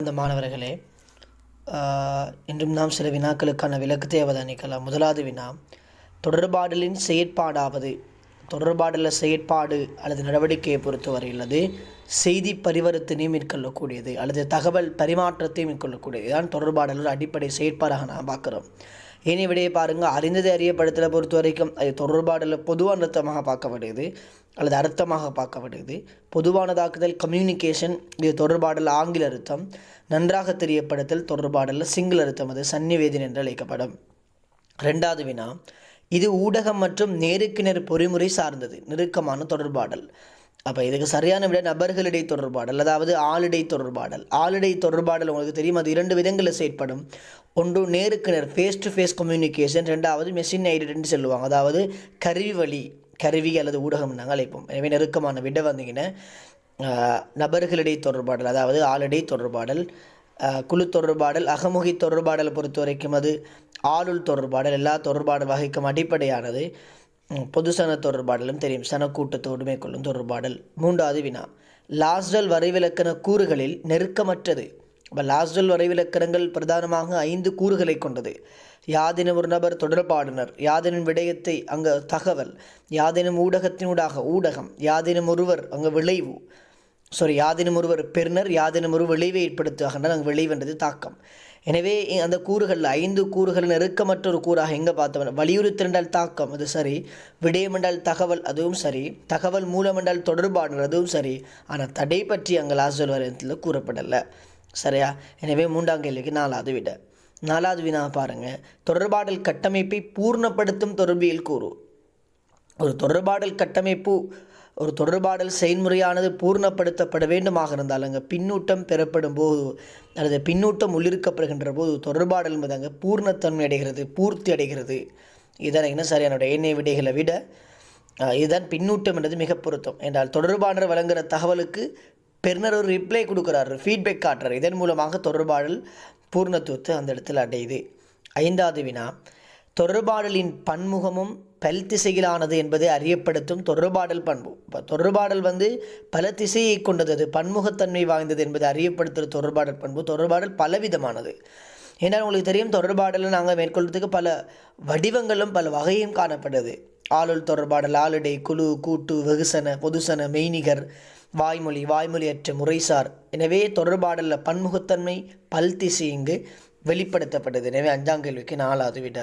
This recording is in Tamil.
இந்த மாணவர்களே ஆஹ், இன்றும் நாம் சில வினாக்களுக்கான விளக்கத்தை அவதானிக்கலாம் முதலாவது வினா தொடர்பாடலின் செயற்பாடாவது தொடர்பாடல செயற்பாடு அல்லது நடவடிக்கையை பொறுத்தவரையில் அது செய்தி பரிவர்த்தனை மேற்கொள்ளக்கூடியது அல்லது தகவல் பரிமாற்றத்தை மேற்கொள்ளக்கூடியது. தான் தொடர்பாடலோட அடிப்படை செயற்பாடாக நாம் பார்க்குறோம். இனி விடையை பாருங்கள் அறிந்ததை அறியப்படுத்தலை பொறுத்த வரைக்கும் அது தொடர்பாடலில் பொதுவான அர்த்தமாக பார்க்கப்படுது அல்லது அர்த்தமாக பார்க்கப்படுது பொதுவானதாக்குதல் கம்யூனிகேஷன் இது தொடர்பாடல் ஆங்கில அர்த்தம். நன்றாக தெரியப்படுத்தல் தொடர்பாடலில் சிங்கள அர்த்தம். அது சன்னிவேதன் என்று அழைக்கப்படும். ரெண்டாவது வினா. இது ஊடகம் மற்றும் நேருக்கு நேர் பொறிமுறை சார்ந்தது. நெருக்கமான தொடர்பாடல். அப்போ இதுக்கு சரியான விட நபர்களிடை தொடர்பாடல் அதாவது ஆளிடை தொடர்பாடல் ஆளிடை தொடர்பாடல் உங்களுக்கு தெரியும் அது இரண்டு விதங்களில் செயற்படும். ஒன்று நேருக்கு நேர் ஃபேஸ் டு ஃபேஸ் கம்யூனிகேஷன் ரெண்டாவது மெஷின் ஐடென்டி சொல்லுவாங்க. அதாவது கருவி வழி கருவி அல்லது ஊடகம் நாங்கள் அழைப்போம். எனவே நெருக்கமான விட வந்தீங்கன்னா நபர்களிடை தொடர்பாடல் அதாவது ஆளிடை தொடர்பாடல் குழு தொடர்பாடல் அகமுகி தொடர்பாடலை பொறுத்த வரைக்கும் அது ஆளுள் தொடர்பாடல் எல்லா தொடர்பாடல் வகைக்கும் அடிப்படையானது. பொது சன தொடர்பாடலும் தெரியும். சனக்கூட்டத்தோடு மேற்கொள்ளும் தொடர்பாடல். மூன்றாவது வினா. லாஸ்டல் வரைவிலக்கண கூறுகளில் நெருக்கமற்றது. இப்போ லாஸ்டல் வரைவிலக்கணங்கள் பிரதானமாக ஐந்து கூறுகளை கொண்டது. யாதினம் ஒரு நபர் தொடர்பாடுனர். யாதெனும் விடயத்தை அங்கே தகவல். யாதெனும் ஊடகத்தினூடாக ஊடகம். யாதெனும் ஒருவர் அங்கே விளைவு. சாரி யாதினும் ஒருவர் பெருனர் யாதினும் ஒரு விளைவை ஏற்படுத்துவார்கள் அங்கே விளைவுன்றது தாக்கம். எனவே அந்த கூறுகளில் ஐந்து கூறுகள் நெருக்கமற்ற ஒரு கூறாக எங்கே பார்த்தோம்? வலியுறுத்தல் என்றால் தாக்கம் அது சரி. விடயம் என்றால் தகவல் அதுவும் சரி. தகவல் மூலம் என்றால் தொடர்பாடுனர் அதுவும் சரி. ஆனால் தடை பற்றி அங்கே லாஸ்டல் வரையத்தில் கூறப்படலை. சரியா? எனவே மூன்றாம் கேள்விக்கு நாலாவது விட. நாலாவது வினா பாருங்கள் தொடர்பாடல் கட்டமைப்பை பூர்ணப்படுத்தும் தொடர்பியல் கூறு. ஒரு தொடர்பாடல் கட்டமைப்பு ஒரு தொடர்பாடல் செயல்முறையானது பூர்ணப்படுத்தப்பட வேண்டுமாக இருந்தால் அங்கே பின்னூட்டம் பெறப்படும் போது அல்லது பின்னூட்டம் உள்ளிருக்கப்படுகின்ற போது தொடர்பாடல் என்பது அங்கே பூர்ணத்தன்மை அடைகிறது பூர்த்தி அடைகிறது. இதனை என்ன சரியான எண்ணெய் விடைகளை விட இதுதான் பின்னூட்டம் என்றது மிக பொருத்தம். என்றால் தொடர்பாளர் வழங்குகிற தகவலுக்கு பெருனர் ஒரு ரிப்ளை கொடுக்குறாரு ஃபீட்பேக் காட்டுறாரு. இதன் மூலமாக தொடர்பாடல் பூர்ணத்துவத்தை அந்த இடத்தில் அடையுது. ஐந்தாவது வினா தொடர்பாடலின் பன்முகமும் பல் திசையிலானது என்பதை அறியப்படுத்தும் தொடர்பாடல் பண்பு. இப்போ தொடர்பாடல் வந்து பல திசையை கொண்டது அது பன்முகத்தன்மை வாய்ந்தது என்பதை அறியப்படுத்துகிற தொடர்பாடல் பண்பு. தொடர்பாடல் பலவிதமானது. ஏன்னா உங்களுக்கு தெரியும் தொடர்பாடலை நாங்கள் மேற்கொள்வதற்கு பல வடிவங்களும் பல வகையும் காணப்படுது. ஆளுள் தொடர்பாடல் ஆளுடை குழு கூட்டு வெகுசன பொதுசன மெய்நிகர் வாய்மொழி வாய்மொழியற்ற முறைசார். எனவே தொடர்பாடலில் பன்முகத்தன்மை பல்திசை இங்கு வெளிப்படுத்தப்பட்டது எனவே அஞ்சாம் கேள்விக்கு நாலாவது விட.